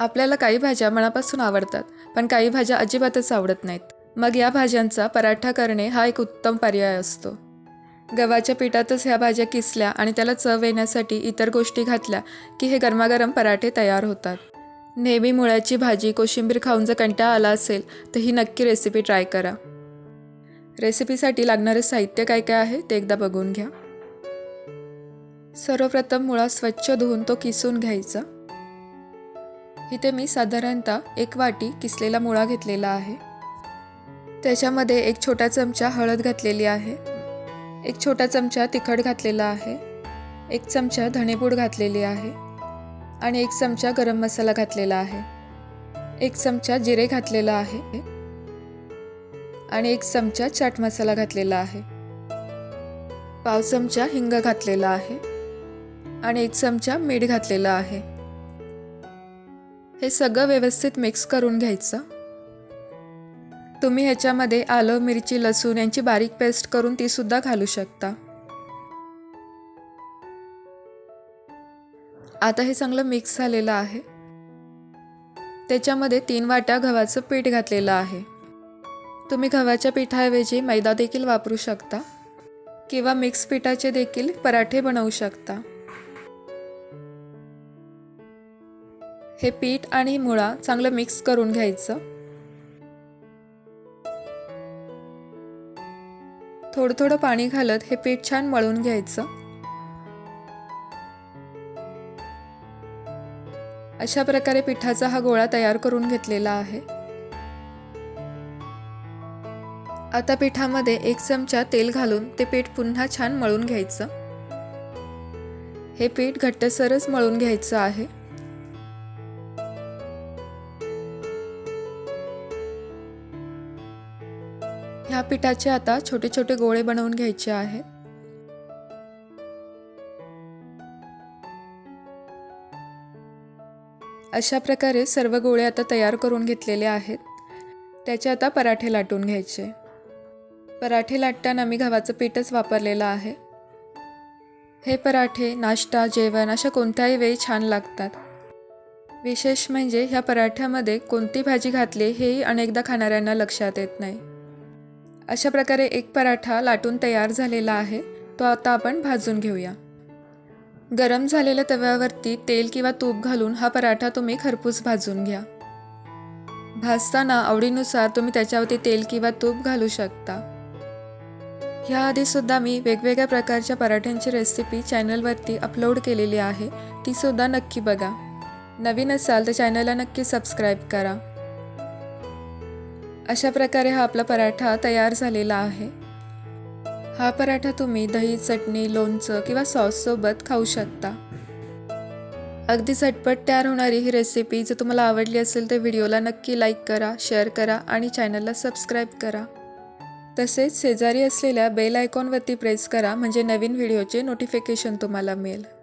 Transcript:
आपल्याला काही भाज्या मनापासून आवडतात पण काही भाज्या अजिबातच आवडत नाहीत. मग या भाज्यांचा पराठा करणे हा एक उत्तम पर्याय असतो. गव्हाच्या पिठातच ह्या भाज्या किसल्या आणि त्याला चव येण्यासाठी इतर गोष्टी घातल्या की हे गरमागरम पराठे तयार होतात. नेहमी मुळ्याची भाजी कोशिंबीर खाऊन जर कंटाळा आला असेल तर ही नक्की रेसिपी ट्राय करा. रेसिपीसाठी लागणारे साहित्य काय काय आहे ते एकदा बघून घ्या. सर्वप्रथम मुळा स्वच्छ धुवून तो किसून घ्यायचा. इथे मी साधारणतः एक वाटी किसलेला मुळा घेतलेला आहे. त्याच्यामध्ये एक छोटा चमचा हळद घातलेली आहे. एक छोटा चमचा तिखट घातलेला आहे. एक चमचा धणेपूड घातलेली आहे. आणि एक चमचा गरम मसाला घातलेला आहे. एक चमचा जिरे घातलेला आहे. आणि एक चमचा चाट मसाला घातलेला आहे. पाव चमचा हिंग घातलेला आहे. आणि एक चमचा मीठ घातलेला आहे. हे सगळं व्यवस्थित मिक्स करून घ्यायचं. तुम्ही ह्याच्यामध्ये आलं मिरची लसूण यांची बारीक पेस्ट करून तीसुद्धा घालू शकता. आता हे चांगलं मिक्स झालेलं आहे. त्याच्यामध्ये तीन वाट्या गव्हाचं पीठ घातलेलं आहे. तुम्ही गव्हाच्या पिठाऐवजी मैदा देखील वापरू शकता किंवा मिक्स पिठाचे देखील पराठे बनवू शकता. हे पीठ आणि मुळा चांगलं मिक्स करून घ्यायचं. थोडं थोडं पाणी घालत हे पीठ छान मळून घ्यायचं. अशा प्रकारे पिठाचा हा गोळा तयार करून घेतलेला आहे. आता पिठामध्ये एक चमचा तेल घालून ते पीठ पुन्हा छान मळून घ्यायचं. हे पीठ घट्टसरच मळून घ्यायचं आहे. ह्या पिठाचे आता छोटे छोटे गोळे बनवून घ्यायचे आहेत अशा प्रकारे सर्व गोळे आता तयार करून घेतलेले आहेत. त्याचे आता पराठे लाटून घ्यायचे. पराठे लाटताना मी गव्हाचं पीठच वापरलेलं आहे. हे पराठे नाश्ता जेवण अशा कोणत्याही वेळी छान लागतात. विशेष म्हणजे ह्या पराठ्यामध्ये कोणती भाजी घातली हेही अनेकदा खाणाऱ्यांना लक्षात येत नाही. अशा प्रकारे एक पराठा लाटून तयार झालेला आहे. तो आता आपण भाजून घेऊया. गरम झालेल्या तव्यावरती तेल किंवा तूप घालून हा पराठा तुम्ही खरपूस भाजून घ्या. भाजताना आवडीनुसार तुम्ही त्याच्यावरती तेल किंवा तूप घालू शकता. ह्याआधी सुद्धा मी वेगवेगळ्या प्रकारच्या पराठ्यांची रेसिपी चॅनलवरती अपलोड केलेली आहे. ती सुद्धा नक्की बघा. नवीन असाल तर चॅनलला नक्की सबस्क्राईब करा. अशा प्रकारे हा आपला पराठा तयार झालेला आहे. हा पराठा तुम्ही दही चटणी लोणचं किंवा सॉससोबत खाऊ शकता. अगदी झटपट तयार होणारी ही रेसिपी जर तुम्हाला आवडली असेल तर व्हिडिओला नक्की लाईक करा शेअर करा आणि चॅनलला सबस्क्राईब करा. तसेच शेजारी असलेल्या बेल आयकॉनवरती प्रेस करा म्हणजे नवीन व्हिडिओचे नोटिफिकेशन तुम्हाला मिळेल.